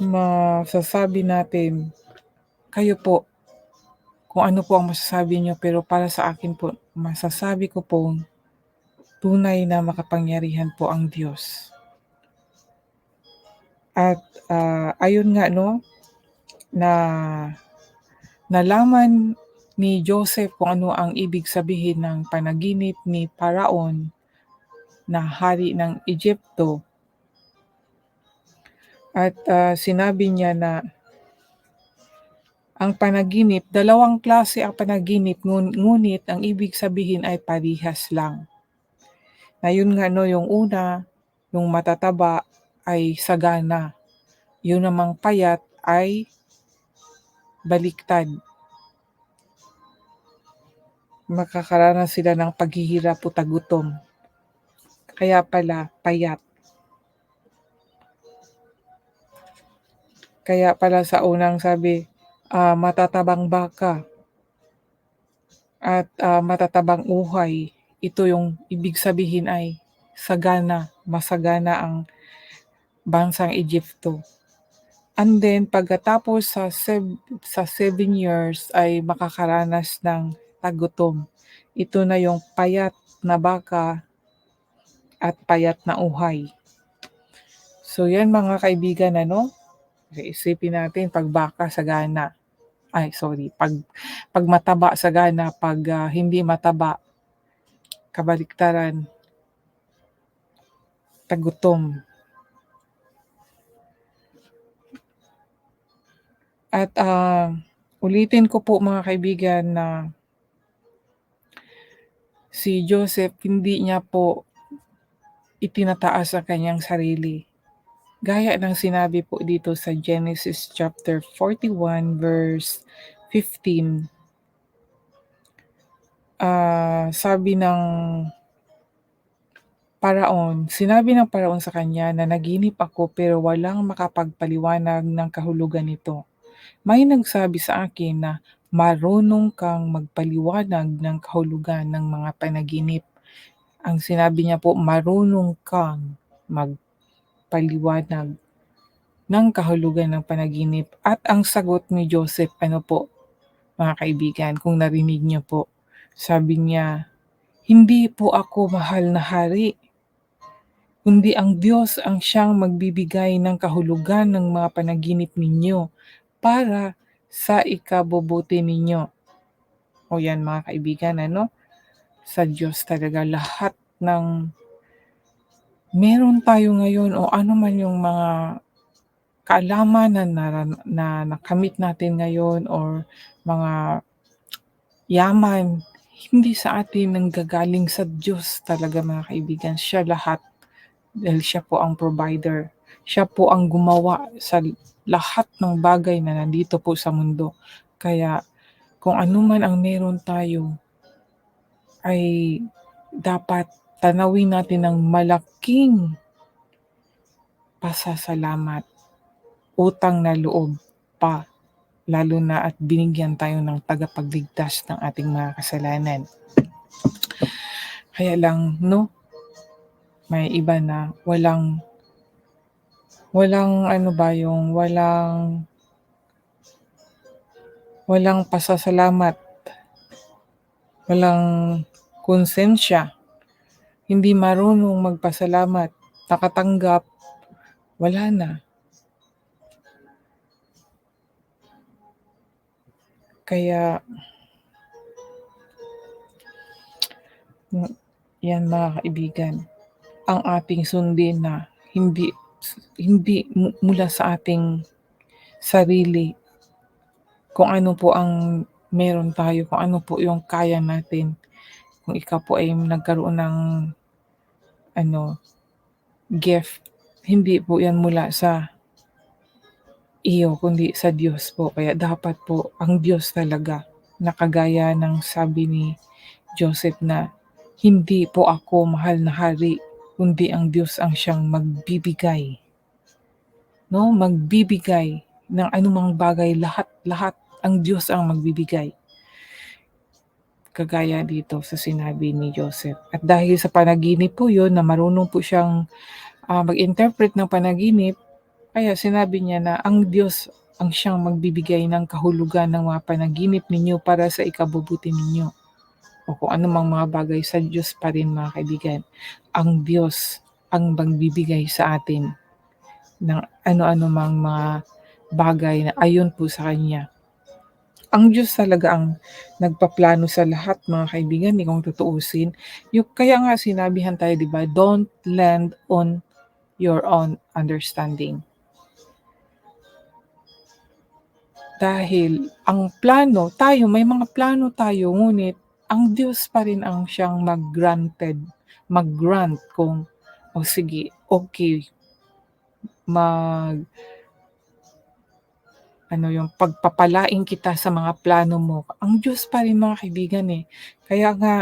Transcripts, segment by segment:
masasabi natin, kayo po, kung ano po ang masasabi niyo, pero para sa akin po, masasabi ko pong tunay na makapangyarihan po ang Diyos. At ah, ayun nga no, na nalaman ni Joseph kung ano ang ibig sabihin ng panaginip ni Paraon na hari ng Egypto. At ah, sinabi niya na ang panaginip, dalawang klase ang panaginip, ngun- ngunit ang ibig sabihin ay parihas lang. Na yun nga no, yung una, yung matataba ay sagana. Yun namang payat ay baliktad. Makakaranas sila ng paghihirap o tagutom. Kaya pala, payat. Kaya pala sa unang sabi, ah, matatabang baka at ah, matatabang uhay. Ito yung ibig sabihin ay sagana, masagana ang bansang Egypto. And then pagkatapos sa sev- sa seven years ay makakaranas ng tagutom. Ito na yung payat na baka at payat na uhay. So yan mga kaibigan ano, isipin natin pag baka sagana. Ay sorry, pag pag mataba sagana, pag ah, hindi mataba kabaliktaran tagutom. At ah, ulitin ko po mga kaibigan na si Joseph hindi niya po itinataas ang kanyang sarili. Gaya ng sinabi po dito sa Genesis chapter 41 verse 15. Ah, sabi ng Paraon, sinabi ng Paraon sa kanya na naginip ako pero walang makapagpaliwanag ng kahulugan nito. May nagsabi sa akin na marunong kang magpaliwanag ng kahulugan ng mga panaginip. Ang sinabi niya po, marunong kang magpaliwanag ng kahulugan ng panaginip. At ang sagot ni Joseph, ano po, mga kaibigan, kung narinig niyo po, sabi niya, hindi po ako mahal na hari, kundi ang Diyos ang siyang magbibigay ng kahulugan ng mga panaginip ninyo para sa ikabubuti ninyo. O yan mga kaibigan, ano? Sa Diyos talaga lahat ng meron tayo ngayon o ano man yung mga kaalaman na, na, na nakamit natin ngayon or mga yaman, hindi sa atin nanggagaling sa Diyos talaga mga kaibigan. Siya lahat dahil siya po ang provider. Siya po ang gumawa sa lahat ng bagay na nandito po sa mundo. Kaya kung ano man ang meron tayo, ay dapat tanawin natin ng malaking pasasalamat, utang na loob pa, lalo na at binigyan tayo ng tagapagligtas ng ating mga kasalanan. Kaya lang, no, may iba na walang walang ano ba yung walang walang pasasalamat, walang konsensya, hindi marunong magpasalamat, nakatanggap, wala na. Kaya yan mga kaibigan, ang ating sundin na hindi hindi mu- mula sa ating sarili kung ano po ang meron tayo, kung ano po yung kaya natin. Kung ikaw po ay nagkaroon ng ano gift, hindi po yan mula sa iyo, kundi sa Diyos po. Kaya dapat po ang Diyos talaga nakagaya ng sabi ni Joseph na hindi po ako mahal na hari, kundi ang Diyos ang siyang magbibigay. No, magbibigay ng anumang bagay, lahat-lahat ang Diyos ang magbibigay. Kagaya dito sa sinabi ni Joseph. At dahil sa panaginip po yun, na marunong po siyang ah, mag-interpret ng panaginip, Kaya sinabi niya na ang Diyos ang siyang magbibigay ng kahulugan ng mga panaginip ninyo para sa ikabubuti ninyo. O kung anumang mga bagay sa Diyos pa rin mga kaibigan. Ang Diyos ang magbibigay sa atin ng ano-ano mang mga bagay na ayon po sa Kanya. Ang Diyos talaga ang nagpaplano sa lahat mga kaibigan, eh, kung tutuusin. Yung, kaya nga sinabihan tayo, di ba, don't land on your own understanding. Dahil ang plano, tayo, may mga plano tayo, ngunit ang Diyos pa rin ang siyang mag-granted, mag-grant kung, o oh, sige, okay, mag, ano yung pagpapalain kita sa mga plano mo. Ang Diyos pa rin mga kaibigan eh. Kaya nga,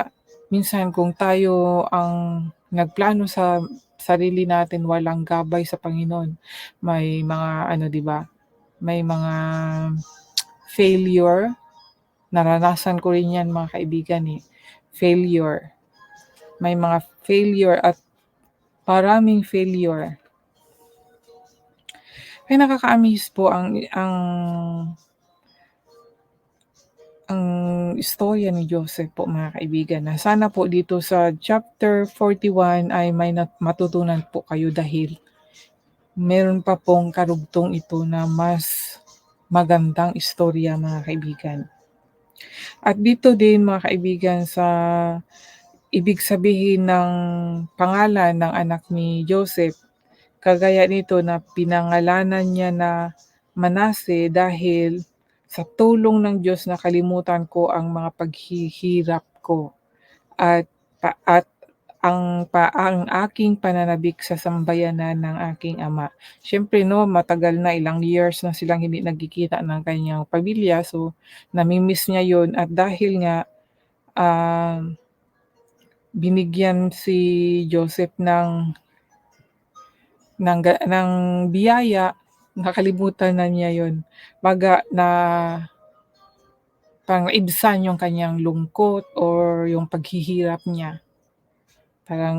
minsan kung tayo ang nagplano sa sarili natin, walang gabay sa Panginoon, may mga ano 'di ba? May mga failure. Naranasan ko rin 'yan mga kaibigan eh. Failure. May mga failure at maraming failure. Kaya nakaka-amaze po ang ang ang istorya ni Joseph po mga kaibigan na sana po dito sa chapter 41 ay may matutunan po kayo dahil meron pa pong karugtong ito na mas magandang istorya mga kaibigan. At dito din mga kaibigan sa ibig sabihin ng pangalan ng anak ni Joseph, kagaya nito na pinangalanan niya na Manase dahil sa tulong ng Diyos nakalimutan ko ang mga paghihirap ko. At at ang pa ang aking pananabik sa sambayanan ng aking ama. Siyempre no, matagal na ilang years na silang hindi nagkikita ng kanyang pamilya. So nami-miss niya 'yon at dahil nga uh, binigyan si Joseph ng ng ng biyaya nakalimutan na niya yon baga na parang ibsan yung kanyang lungkot or yung paghihirap niya. Parang